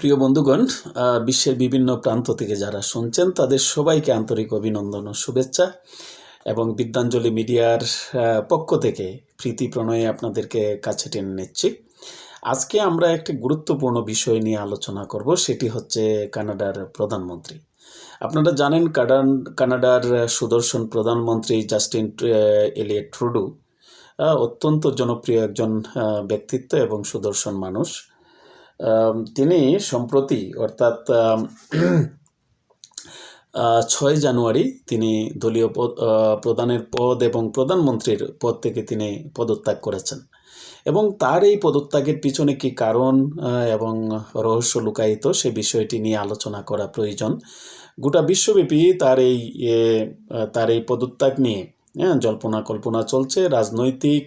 প্রিয় বন্ধুগণ বিশ্বের বিভিন্ন প্রান্ত থেকে যারা শুনছেন তাদের সবাইকে আন্তরিক অভিনন্দন ও শুভেচ্ছা এবং বিদ্যাঞ্জলি মিডিয়ার পক্ষ থেকে প্রীতি প্রণয়ে আপনাদেরকে কাছে টেনে নিচ্ছি। আজকে আমরা একটি গুরুত্বপূর্ণ বিষয় নিয়ে আলোচনা করব সেটি হচ্ছে কানাডার প্রধানমন্ত্রী। আপনারা জানেন কানাডান কানাডার সুদর্শন প্রধানমন্ত্রী জাস্টিন আহ, এলিয়েট ট্রুডু অত্যন্ত জনপ্রিয় একজন ব্যক্তিত্ব এবং সুদর্শন মানুষ। তিনি সম্প্রতি অর্থাৎ ছয় জানুয়ারি তিনি দলীয় প্রধানের পদ এবং প্রধানমন্ত্রীর পদ থেকে তিনি পদত্যাগ করেছেন। এবং তার এই পদত্যাগের পিছনে কি কারণ এবং রহস্য লুকায়িত, সে বিষয়টি নিয়ে আলোচনা করা প্রয়োজন। গোটা বিশ্বব্যাপী তার এই তার এই পদত্যাগ নিয়ে হ্যাঁ, জল্পনা কল্পনা চলছে। রাজনৈতিক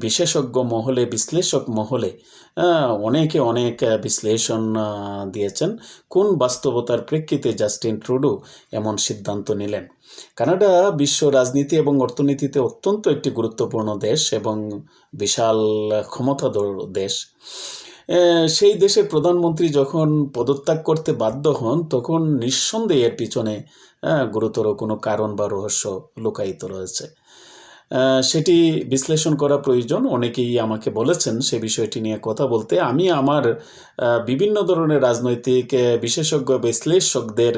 বিশেষজ্ঞ মহলে বিশ্লেষক মহলে অনেকে অনেক বিশ্লেষণ দিয়েছেন। কোন বাস্তবতার প্রেক্ষিতে জাস্টিন ট্রুডো এমন সিদ্ধান্ত নিলেন? কানাডা বিশ্ব রাজনীতি এবং অর্থনীতিতে অত্যন্ত একটি গুরুত্বপূর্ণ দেশ এবং বিশাল ক্ষমতাধর দেশ। সেই দেশের প্রধানমন্ত্রী যখন পদত্যাগ করতে বাধ্য হন, তখন নিঃসন্দেহে এর পিছনে গুরুতর কোনো কারণ বা রহস্য লুকায়িত রয়েছে। সেটি বিশ্লেষণ করা প্রয়োজন। অনেকেই আমাকে বলেছেন সে বিষয়টি নিয়ে কথা বলতে। আমি আমার বিভিন্ন ধরনের রাজনৈতিক বিশেষজ্ঞ, বিশ্লেষকদের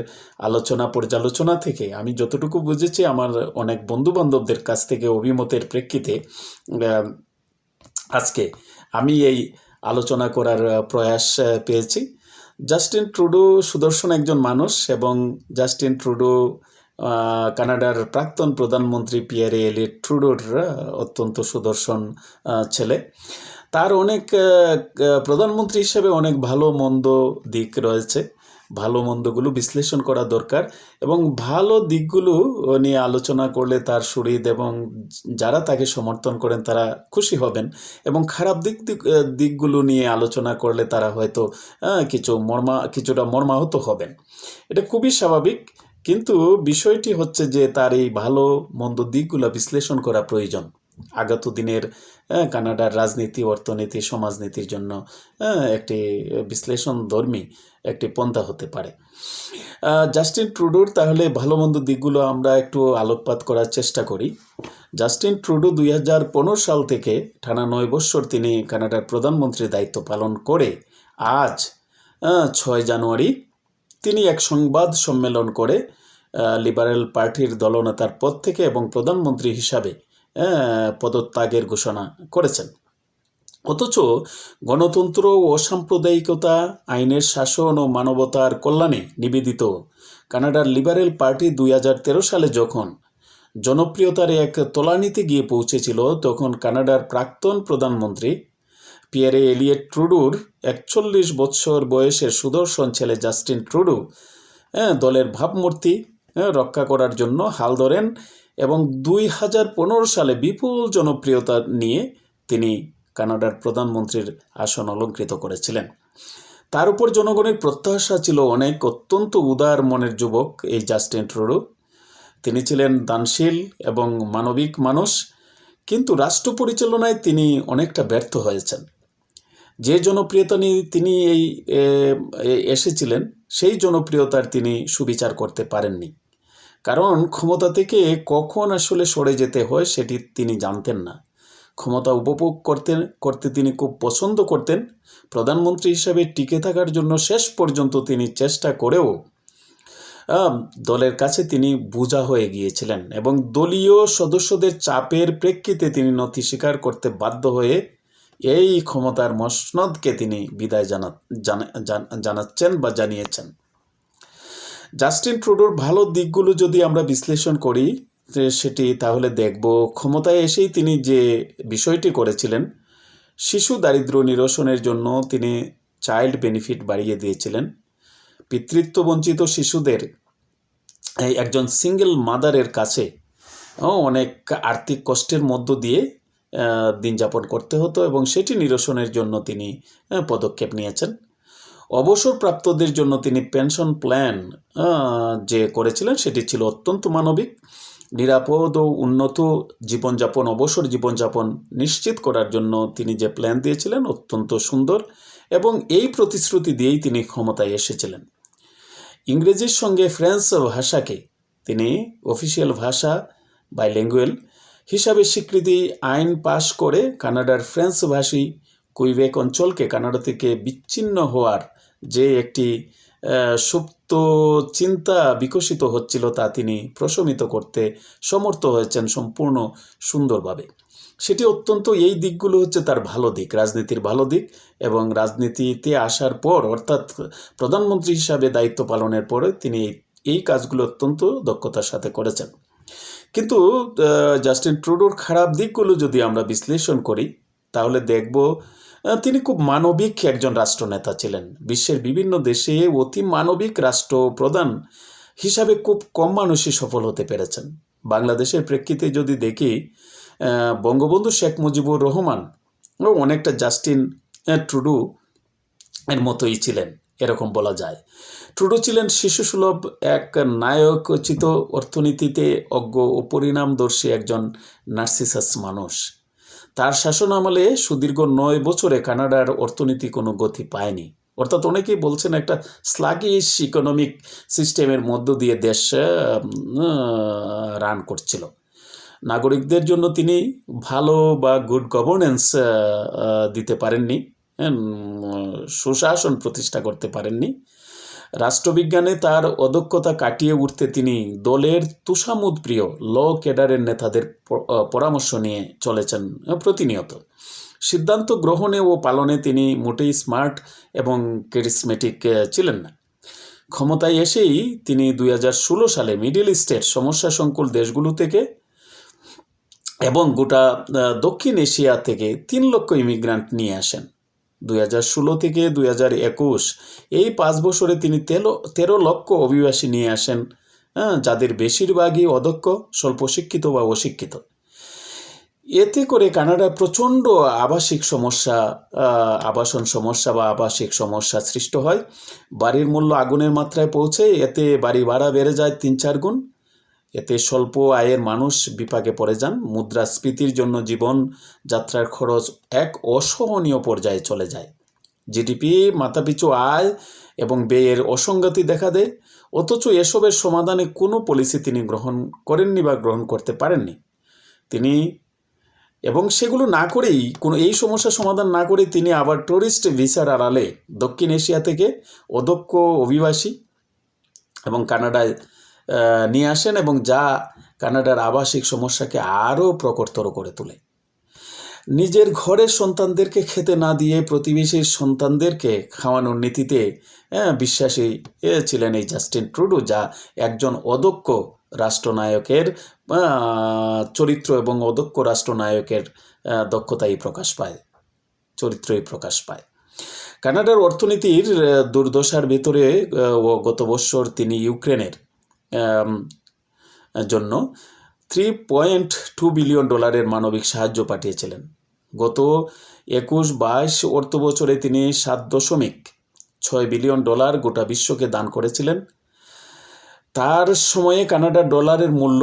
আলোচনা, পর্যালোচনা থেকে আমি যতটুকু বুঝেছি, আমার অনেক বন্ধু বান্ধবদের কাছ থেকে অভিমতের প্রেক্ষিতে আজকে আমি এই আলোচনা করার প্রয়াস পেয়েছি। জাস্টিন ট্রুডো সুদর্শন একজন মানুষ এবং জাস্টিন ট্রুডো কানাডার প্রাক্তন প্রধানমন্ত্রী পিয়ারে এলি ট্রুডোর অত্যন্ত সুদর্শন ছেলে। তার অনেক প্রধানমন্ত্রী হিসেবে অনেক ভালো, মন্দ দিক রয়েছে। ভালো মন্দগুলো বিশ্লেষণ করা দরকার এবং ভালো দিকগুলো নিয়ে আলোচনা করলে তার সুরিদ এবং যারা তাকে সমর্থন করেন তারা খুশি হবেন এবং খারাপ দিক দিক- দিকগুলো নিয়ে আলোচনা করলে তারা হয়তো কিছু মর্মা, কিছুটা মর্মাহত হবেন। এটা খুবই স্বাভাবিক, কিন্তু বিষয়টি হচ্ছে যে তার এই ভালো মন্দ দিকগুলো বিশ্লেষণ করা প্রয়োজন। আগত দিনের কানাডার রাজনীতি, অর্থনীতি, সমাজনীতির জন্য একটি বিশ্লেষণ ধর্মী একটি পন্থা হতে পারে। জাস্টিন ট্রুডোর তাহলে ভালো মন্দ দিকগুলো আমরা একটু আলোকপাত করার চেষ্টা করি। জাস্টিন ট্রুডো দুই হাজার পনেরো সাল থেকে টানা নয় বৎসর তিনি কানাডার প্রধানমন্ত্রীর দায়িত্ব পালন করে আজ ছয় জানুয়ারি তিনি এক সংবাদ সম্মেলন করে লিবারেল পার্টির দলনেতার পদ থেকে এবং প্রধানমন্ত্রী হিসাবে পদত্যাগের ঘোষণা করেছেন। অথচ গণতন্ত্র ও সাম্প্রদায়িকতা, আইনের শাসন ও মানবতার কল্যাণে নিবেদিত কানাডার লিবারেল পার্টি দুই হাজার তেরো সালে যখন জনপ্রিয়তার এক তলানিতে গিয়ে পৌঁছেছিল, তখন কানাডার প্রাক্তন প্রধানমন্ত্রী পিয়ারে এলিয়েট ট্রুডুর একচল্লিশ বৎসর বয়সের সুদর্শন ছেলে জাস্টিন ট্রুডু দলের ভাবমূর্তি রক্ষা করার জন্য হাল ধরেন এবং দুই হাজার পনেরো সালে বিপুল জনপ্রিয়তা নিয়ে তিনি কানাডার প্রধানমন্ত্রীর আসন অলঙ্কৃত করেছিলেন। তার উপর জনগণের প্রত্যাশা ছিল অনেক, অত্যন্ত উদার মনের যুবক এই জাস্টিন ট্রুডু। তিনি ছিলেন দানশীল এবং মানবিক মানুষ, কিন্তু রাষ্ট্র পরিচালনায় তিনি অনেকটা ব্যর্থ হয়েছেন। যে জনপ্রিয়তা নিয়ে তিনি এই এসেছিলেন সেই জনপ্রিয়তার তিনি সুবিচার করতে পারেননি। কারণ ক্ষমতা থেকে কখন আসলে সরে যেতে হয় সেটি তিনি জানতেন না। ক্ষমতা উপভোগ করতে করতে তিনি খুব পছন্দ করতেন। প্রধানমন্ত্রী হিসাবে টিকে থাকার জন্য শেষ পর্যন্ত তিনি চেষ্টা করেও দলের কাছে তিনি বোঝা হয়ে গিয়েছিলেন এবং দলীয় সদস্যদের চাপের প্রেক্ষিতে তিনি নথি স্বীকার করতে বাধ্য হয়ে এই ক্ষমতার মসনদকে তিনি বিদায় জানা, জানা- জানাচ্ছেন বা জানিয়েছেন। জাস্টিন ট্রুডোর ভালো দিকগুলো যদি আমরা বিশ্লেষণ করি সেটি তাহলে দেখব, ক্ষমতায় এসেই তিনি যে বিষয়টি করেছিলেন, শিশু দারিদ্র্য নিরসনের জন্য তিনি চাইল্ড বেনিফিট বাড়িয়ে দিয়েছিলেন। পিতৃত্ব বঞ্চিত শিশুদের একজন সিঙ্গেল মাদারের কাছে অনেক আর্থিক কষ্টের মধ্য দিয়ে দিন যাপন করতে হতো এবং সেটি নিরসনের জন্য তিনি পদক্ষেপ নিয়েছেন। অবসরপ্রাপ্তদের জন্য তিনি পেনশন প্ল্যান যে করেছিলেন সেটি ছিল অত্যন্ত মানবিক, নিরাপদ ও উন্নত জীবনযাপন, অবসর জীবনযাপন নিশ্চিত করার জন্য তিনি যে প্ল্যান দিয়েছিলেন অত্যন্ত সুন্দর এবং এই প্রতিশ্রুতি দিয়েই তিনি ক্ষমতায় এসেছিলেন। ইংরেজির সঙ্গে ফ্রেঞ্চ ভাষাকে তিনি অফিসিয়াল ভাষা বাই ল্যাঙ্গুয়েল হিসাবে স্বীকৃতি আইন পাশ করে কানাডার ফ্রেঞ্চ ভাষী কুইবেক অঞ্চলকে কানাডা থেকে বিচ্ছিন্ন হওয়ার যে একটি সুপ্ত চিন্তা বিকশিত হচ্ছিল তা তিনি প্রশমিত করতে সমর্থ হয়েছেন সম্পূর্ণ সুন্দরভাবে। সেটি অত্যন্ত, এই দিকগুলো হচ্ছে তার ভালো দিক, রাজনীতির ভালো দিক এবং রাজনীতিতে আসার পর, অর্থাৎ প্রধানমন্ত্রী হিসাবে দায়িত্ব পালনের পরে তিনি এই কাজগুলো অত্যন্ত দক্ষতার সাথে করেছেন। কিন্তু জাস্টিন ট্রুডোর খারাপ দিকগুলো যদি আমরা বিশ্লেষণ করি, তাহলে দেখব তিনি খুব মানবিক একজন রাষ্ট্রনেতা ছিলেন। বিশ্বের বিভিন্ন দেশে অতি মানবিক রাষ্ট্র রাষ্ট্রপ্রধান হিসাবে খুব কম মানুষই সফল হতে পেরেছেন। বাংলাদেশের প্রেক্ষিতে যদি দেখি বঙ্গবন্ধু শেখ মুজিবুর রহমান ও অনেকটা জাস্টিন ট্রুডু এর মতোই ছিলেন। এরকম বলা যায়। ট্রুডো ছিলেন শিশুসুলভ এক নায়কোচিত অর্থনীতিতে অজ্ঞ ও পরিণামদর্শী একজন নার্সিসাস মানুষ। তার শাসন আমলে সুদীর্ঘ নয় বছরে কানাডার অর্থনীতি কোনো গতি পায়নি। অর্থাৎ অনেকেই বলছেন একটা স্লাগিশ ইকোনমিক সিস্টেমের মধ্য দিয়ে দেশ রান করছিল। নাগরিকদের জন্য তিনি ভালো বা গুড গভর্নেন্স দিতে পারেননি। সুশাসন প্রতিষ্ঠা করতে পারেননি। রাষ্ট্রবিজ্ঞানে তার অদক্ষতা কাটিয়ে উঠতে তিনি দলের তুষামুদ প্রিয় ল ক্যাডারের নেতাদের পরামর্শ নিয়ে চলেছেন প্রতিনিয়ত। সিদ্ধান্ত গ্রহণে ও পালনে তিনি মোটেই স্মার্ট এবং ক্যারিসমেটিক ছিলেন না। ক্ষমতায় এসেই তিনি দুই হাজার ষোলো সালে মিডিল ইস্টের সমস্যা সংকুল দেশগুলো থেকে এবং গোটা দক্ষিণ এশিয়া থেকে তিন লক্ষ ইমিগ্রান্ট নিয়ে আসেন। দুই হাজার ষোলো থেকে দুই হাজার একুশ এই পাঁচ বছরে তিনি তেরো তেরো লক্ষ অভিবাসী নিয়ে আসেন হ্যাঁ, যাদের বেশিরভাগই অদক্ষ স্বল্প শিক্ষিত বা অশিক্ষিত। এতে করে কানাডায় প্রচণ্ড আবাসিক সমস্যা আবাসন সমস্যা বা আবাসিক সমস্যা সৃষ্ট হয়। বাড়ির মূল্য আগুনের মাত্রায় পৌঁছে এতে বাড়ি ভাড়া বেড়ে যায় তিন চার গুণ। এতে স্বল্প আয়ের মানুষ বিপাকে পড়ে যান। মুদ্রাস্ফীতির জন্য জীবন যাত্রার খরচ এক অসহনীয় পর্যায়ে চলে যায়। জিডিপি, মাথাপিছু আয় এবং ব্যয়ের অসঙ্গতি দেখা দেয়। অথচ এসবের সমাধানে কোনো পলিসি তিনি গ্রহণ করেননি বা গ্রহণ করতে পারেননি। তিনি এবং সেগুলো না করেই, কোনো এই সমস্যার সমাধান না করে তিনি আবার টুরিস্ট ভিসার আড়ালে দক্ষিণ এশিয়া থেকে অদক্ষ অভিবাসী এবং কানাডায় নিয়ে আসেন এবং যা কানাডার আবাসিক সমস্যাকে আরও প্রকটতর করে তোলে। নিজের ঘরের সন্তানদেরকে খেতে না দিয়ে প্রতিবেশীর সন্তানদেরকে খাওয়ানোর নীতিতে হ্যাঁ, বিশ্বাসী ছিলেন এই জাস্টিন ট্রুডো যা একজন অদক্ষ রাষ্ট্রনায়কের চরিত্র এবং অদক্ষ রাষ্ট্রনায়কের দক্ষতাই প্রকাশ পায় চরিত্রই প্রকাশ পায়। কানাডার অর্থনীতির দুর্দশার ভিতরে গত বছর তিনি ইউক্রেনের জন্য থ্রি পয়েন্ট টু বিলিয়ন ডলারের মানবিক সাহায্য পাঠিয়েছিলেন। গত একুশ বাইশ অর্থ বছরে তিনি সাত দশমিক ছয় বিলিয়ন ডলার গোটা বিশ্বকে দান করেছিলেন। তার সময়ে কানাডার ডলারের মূল্য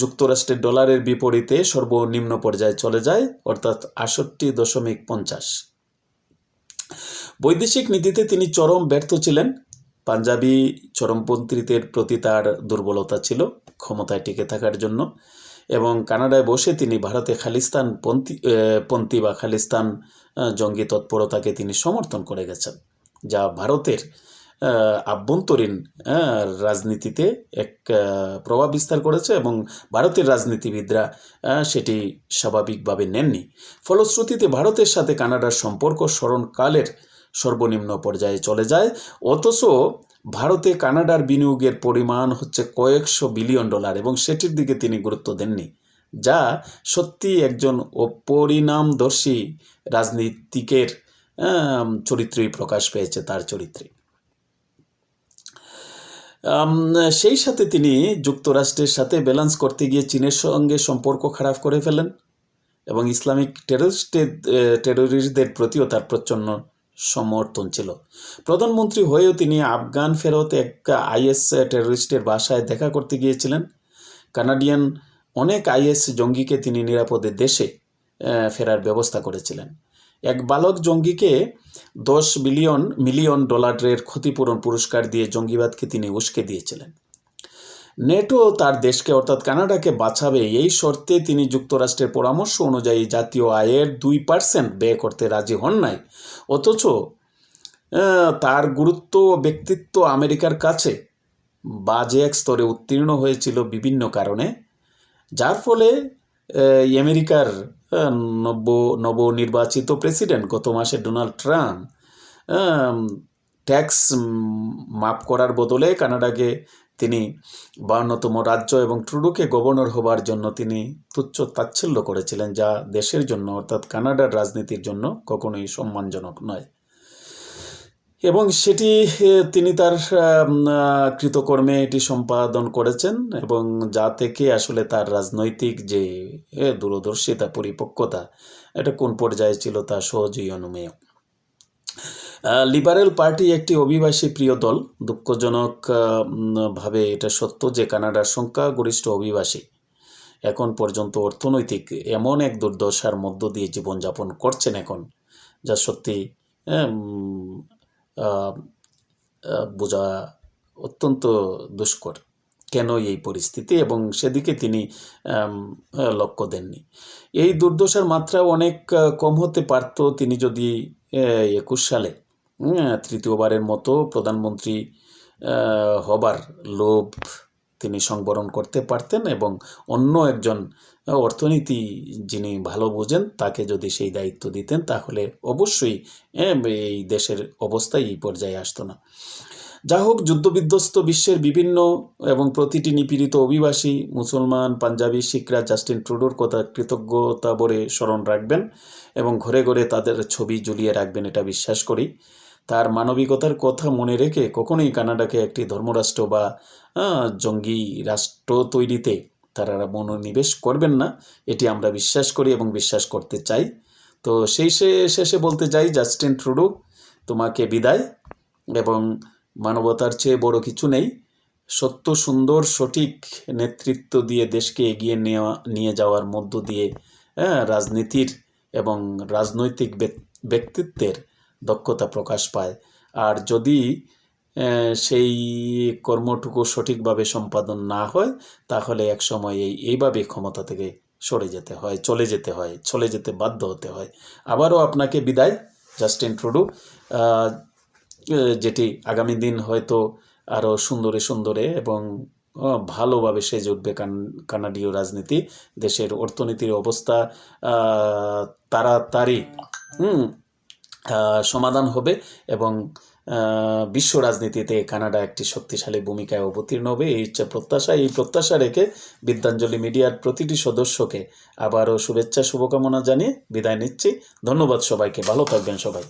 যুক্তরাষ্ট্রের ডলারের বিপরীতে সর্বনিম্ন পর্যায়ে চলে যায়, অর্থাৎ আষট্টি দশমিক পঞ্চাশ। বৈদেশিক নীতিতে তিনি চরম ব্যর্থ ছিলেন। পাঞ্জাবি চরমপন্থীদের প্রতি তার দুর্বলতা ছিল ক্ষমতায় টিকে থাকার জন্য এবং কানাডায় বসে তিনি ভারতে খালিস্তান পন্থী পন্থী বা খালিস্তান জঙ্গি তৎপরতাকে তিনি সমর্থন করে গেছেন, যা ভারতের আভ্যন্তরীণ রাজনীতিতে এক প্রভাব বিস্তার করেছে এবং ভারতের রাজনীতিবিদরা সেটি স্বাভাবিকভাবে নেননি। ফলশ্রুতিতে ভারতের সাথে কানাডার সম্পর্ক স্মরণকালের সর্বনিম্ন পর্যায়ে চলে যায়। অথচ ভারতে কানাডার বিনিয়োগের পরিমাণ হচ্ছে কয়েকশো বিলিয়ন ডলার এবং সেটির দিকে তিনি গুরুত্ব দেননি, যা সত্যি একজন অপরিণামদর্শী রাজনীতিকের চরিত্রই প্রকাশ পেয়েছে তার চরিত্রে। সেই সাথে তিনি যুক্তরাষ্ট্রের সাথে ব্যালেন্স করতে গিয়ে চীনের সঙ্গে সম্পর্ক খারাপ করে ফেলেন এবং ইসলামিক টেররিস্টের টেররিস্টদের প্রতিও তার প্রচণ্ড সমর্থন ছিল। প্রধানমন্ত্রী হয়েও তিনি আফগান ফেরত এক আইএস টেররিস্টের বাসায় দেখা করতে গিয়েছিলেন। কানাডিয়ান অনেক আইএস জঙ্গিকে তিনি নিরাপদে দেশে ফেরার ব্যবস্থা করেছিলেন। এক বালক জঙ্গিকে দশ বিলিয়ন, মিলিয়ন ডলারের ক্ষতিপূরণ পুরস্কার দিয়ে জঙ্গিবাদকে তিনি উস্কে দিয়েছিলেন। নেটো তার দেশকে, অর্থাৎ কানাডাকে, বাঁচাবে। এই শর্তে তিনি যুক্তরাষ্ট্রের পরামর্শ অনুযায়ী জাতীয় আয়ের দুই পার্সেন্ট ব্যয় করতে রাজি হন নাই। অথচ তার গুরুত্ব ও ব্যক্তিত্ব আমেরিকার কাছে বাজে এক স্তরে উত্তীর্ণ হয়েছিল বিভিন্ন কারণে, যার ফলে আমেরিকার নব্য নবনির্বাচিত প্রেসিডেন্ট গত মাসে ডোনাল্ড ট্রাম্প ট্যাক্স মাফ করার বদলে কানাডাকে তিনি বাউন্নতম রাজ্য এবং ট্রুডোকে গভর্নর হবার জন্য তিনি তুচ্ছ তাচ্ছিল্য করেছিলেন, যা দেশের জন্য অর্থাৎ কানাডার রাজনীতির জন্য কখনোই সম্মানজনক নয়। এবং সেটি তিনি তার কৃতকর্মে এটি সম্পাদন করেছেন এবং যা থেকে আসলে তার রাজনৈতিক যে দূরদর্শিতা, পরিপক্কতা, এটা কোন পর্যায়ে ছিল তা সহজেই অনুমেয়। লিবারেল পার্টি একটি অভিবাসী প্রিয় দল। দুঃখজনক আহ, উম, ভাবে এটা সত্য যে কানাডার সংখ্যাগরিষ্ঠ অভিবাসী। এখন পর্যন্ত অর্থনৈতিক এমন এক দুর্দশার মধ্য দিয়ে জীবনযাপন করছেন এখন যা সত্যি বোঝা অত্যন্ত দুষ্কর। কেন এই পরিস্থিতি? এবং সেদিকে তিনি লক্ষ্য দেননি। এই দুর্দশার মাত্রা অনেক কম হতে পারত তিনি যদি একুশ সালে। তৃতীয়বারের মতো প্রধানমন্ত্রী হবার লোভ তিনি সংবরণ করতে পারতেন এবং অন্য একজন অর্থনীতি যিনি ভালো বোঝেন তাকে যদি সেই দায়িত্ব দিতেন তাহলে অবশ্যই আহ, এই দেশের অবস্থা এই পর্যায়ে আসতো না। যা হোক যুদ্ধবিধ্বস্ত বিশ্বের বিভিন্ন এবং প্রতিটি নিপীড়িত অভিবাসী মুসলমান পাঞ্জাবি শিখরা জাস্টিন ট্রুডোর কথা কৃতজ্ঞতা বলে স্মরণ রাখবেন এবং ঘরে ঘরে তাদের ছবি ঝুলিয়ে রাখবেন এটা বিশ্বাস করি। তার মানবিকতার কথা মনে রেখে কখনোই কানাডাকে একটি ধর্মরাষ্ট্র বা জঙ্গি রাষ্ট্র তৈরিতে তারা মনোনিবেশ করবেন না। এটি আমরা বিশ্বাস করি এবং বিশ্বাস করতে চাই। তো সেই শেষে বলতে চাই জাস্টিন ট্রুডু তোমাকে বিদায়। এবং মানবতার চেয়ে বড় কিছু নেই। সত্য সুন্দর সঠিক নেতৃত্ব দিয়ে দেশকে এগিয়ে নেওয়া নিয়ে যাওয়ার মধ্য দিয়ে হ্যাঁ, রাজনীতির এবং রাজনৈতিক ব্যক- ব্যক্তিত্বের দক্ষতা প্রকাশ পায়। আর যদি সেই কর্মটুকু সঠিকভাবে সম্পাদন না হয় তাহলে একসময় এই এইভাবে ক্ষমতা থেকে সরে যেতে হয় চলে যেতে হয় চলে যেতে বাধ্য হতে হয়। আবারও আপনাকে বিদায় জাস্টিন ট্রুডো। যেটি আগামী দিন হয়তো আরও সুন্দরে সুন্দরে এবং ভালোভাবে সেজে উঠবে কান কানাডীয় রাজনীতি দেশের অর্থনীতির অবস্থা তাড়াতাড়ি হুম, সমাধান হবে এবং বিশ্ব রাজনীতিতে কানাডা একটি শক্তিশালী ভূমিকায় অবতীর্ণ হবে। এই হচ্ছে প্রত্যাশা। এই প্রত্যাশা রেখে বিদ্যাঞ্জলি মিডিয়ার প্রতিটি সদস্যকে আবারও শুভেচ্ছা, শুভকামনা জানিয়ে বিদায় নিচ্ছি। ধন্যবাদ সবাইকে। ভালো থাকবেন সবাই।